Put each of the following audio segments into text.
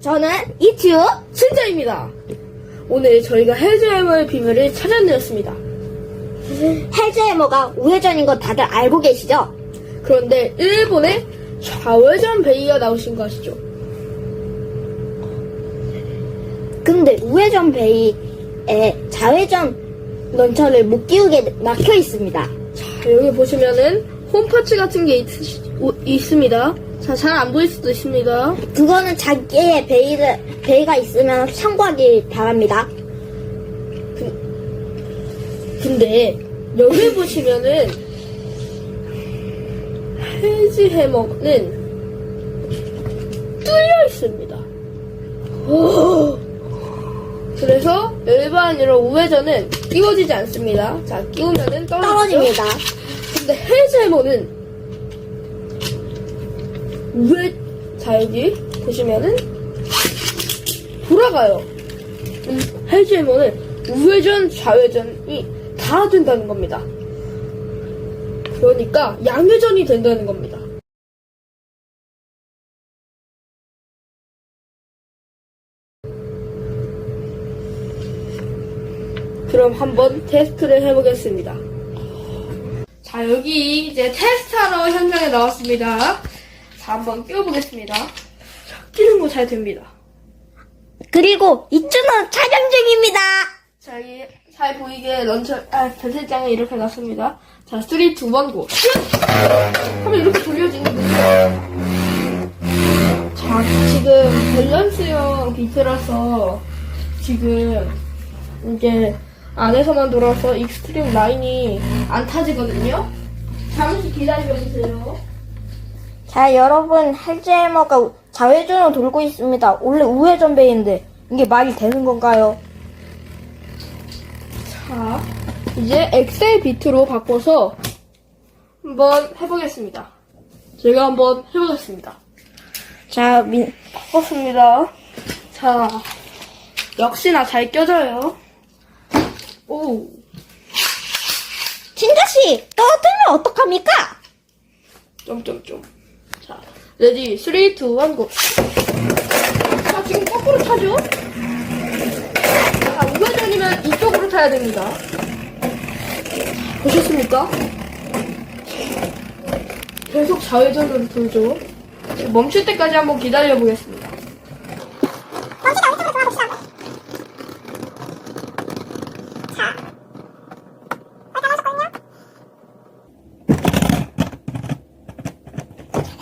저는 이튜. 신자입니다. 오늘 저희가 헬즈해머의 비밀을 찾아내었습니다. 헬즈해머가 우회전인 거 다들 알고 계시죠? 그런데 일본에 좌회전 베이가 나오신 거 아시죠? 근데 우회전 베이에 좌회전 런처를 못 끼우게 막혀 있습니다. 자, 여기 보시면은 홈파츠 같은 게 있, 습니다 자, 잘 안 보일 수도 있습니다. 그거는 자기의 베이를, 베이가 있으면 참고하기 바랍니다. 근데 여기 보시면은 헬즈 해머는 뚫려 있습니다. 오. 그래서 일반 이런 우회전은 끼워지지 않습니다. 자, 끼우면은 떨어지죠? 떨어집니다. 근데 헬즈 해머는 우회 자 여기 보시면은 돌아가요. 음, 헬즈 해머는 우회전 좌회전이 다 된다는 겁니다. 그러니까 양회전이 된다는 겁니다. 그럼 한번 테스트를 해보겠습니다. 자, 여기 이제 테스트하러 현장에 나왔습니다. 자, 한번 끼워보겠습니다. 자, 끼는 거 잘 됩니다. 그리고 이쯤은 촬영 중입니다. 자, 잘 보이게 런처, 아, 전세장에 이렇게 놨습니다. 자, 3, 2, 1, 고! 하면 이렇게 돌려지는군요. 자, 지금 밸런스형 비트라서 지금 이제 안에서만 돌아서 익스트림 라인이 안 타지거든요. 잠시 기다려주세요. 자, 여러분, 헬즈해머가 좌회전으로 돌고 있습니다. 원래 우회전 베이인데, 이게 말이 되는 건가요? 자, 이제 엑셀 비트로 바꿔서 한번 해보겠습니다. 제가 한번 해보겠습니다. 자, 민, 바꿨습니다. 자, 역시나 잘 껴져요. 오, 진자씨, 떠들면 어떡합니까? 점점점. 자, 레디, 3, 2, 1, 고! 자, 지금 거꾸로 타죠? 자, 우회전이면 이쪽으로 타야 됩니다. 보셨습니까? 계속 좌회전으로 돌죠. 멈출 때까지 한번 기다려 보겠습니다.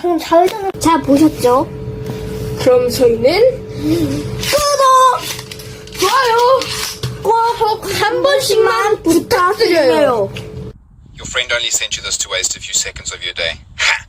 방금 좌회전을. 자, 보셨죠? 그럼 저희는 구독! 좋아요! 꼭 한 번씩만 부탁드려요. Your friend only sent you this to waste a few seconds of your day. Ha!